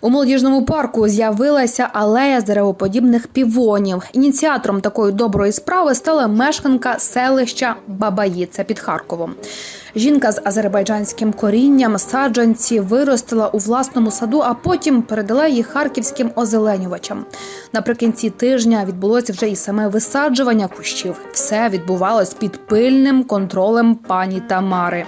У молодіжному парку з'явилася алея деревоподібних півонів. Ініціатором такої доброї справи стала мешканка селища Бабаї. Це під Харковом. Жінка з азербайджанським корінням саджанці виростила у власному саду, а потім передала їх харківським озеленювачам. Наприкінці тижня відбулося вже і саме висаджування кущів. Все відбувалось під пильним контролем пані Тамари.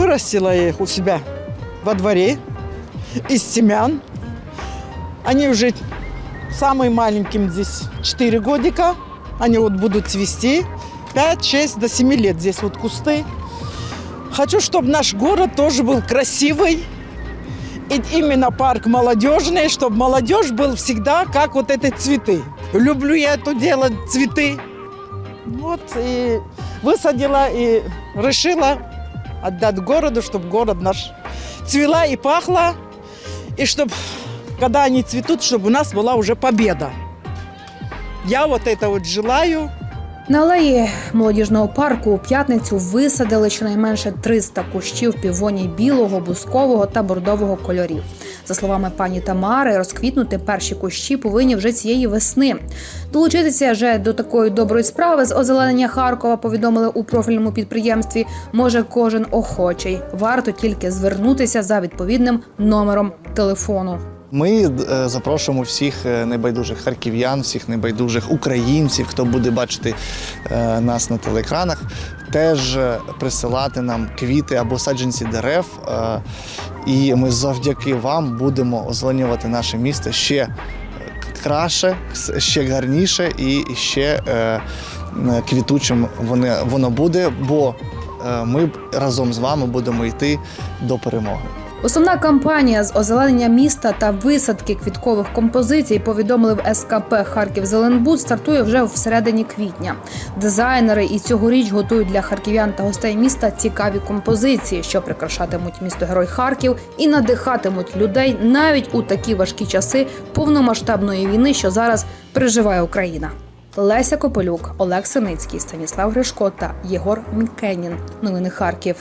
Вырастила я их у себя во дворе из семян. Они уже самым маленьким здесь 4 годика. Они вот будут цвести 5, 6 до 7 лет. Здесь вот кусты. Хочу, чтобы наш город тоже был красивый. И именно парк молодежный, чтобы молодежь был всегда как вот эти цветы. Люблю я это делать, цветы. Вот и высадила и решила отдать городу, чтобы город наш цвела и пахла, и чтобы, когда они цветут, чтобы у нас была уже победа. Я вот это вот желаю. На алеї молодіжного парку у п'ятницю висадили щонайменше 300 кущів півоній білого, бускового та бордового кольорів. За словами пані Тамари, розквітнути перші кущі повинні вже цієї весни. Долучитися вже до такої доброї справи з озеленення Харкова повідомили у профільному підприємстві. Може кожен охочий. Варто тільки звернутися за відповідним номером телефону. Ми е, запрошуємо всіх е, небайдужих харків'ян, всіх небайдужих українців, хто буде бачити е, нас на телеекранах, теж присилати нам квіти або саджанці дерев. І ми завдяки вам будемо озеленювати наше місто ще краще, ще гарніше і ще квітучим воно, буде, бо ми разом з вами будемо йти до перемоги. Основна кампанія з озеленення міста та висадки квіткових композицій повідомили в СКП Харків Зеленбуд стартує вже в середині квітня. Дизайнери і цьогоріч готують для харків'ян та гостей міста цікаві композиції, що прикрашатимуть місто Герой Харків і надихатимуть людей навіть у такі важкі часи повномасштабної війни, що зараз переживає Україна. Леся Копилюк, Олег Синицький, Станіслав Гришко та Єгор Мікенін. Новини Харків.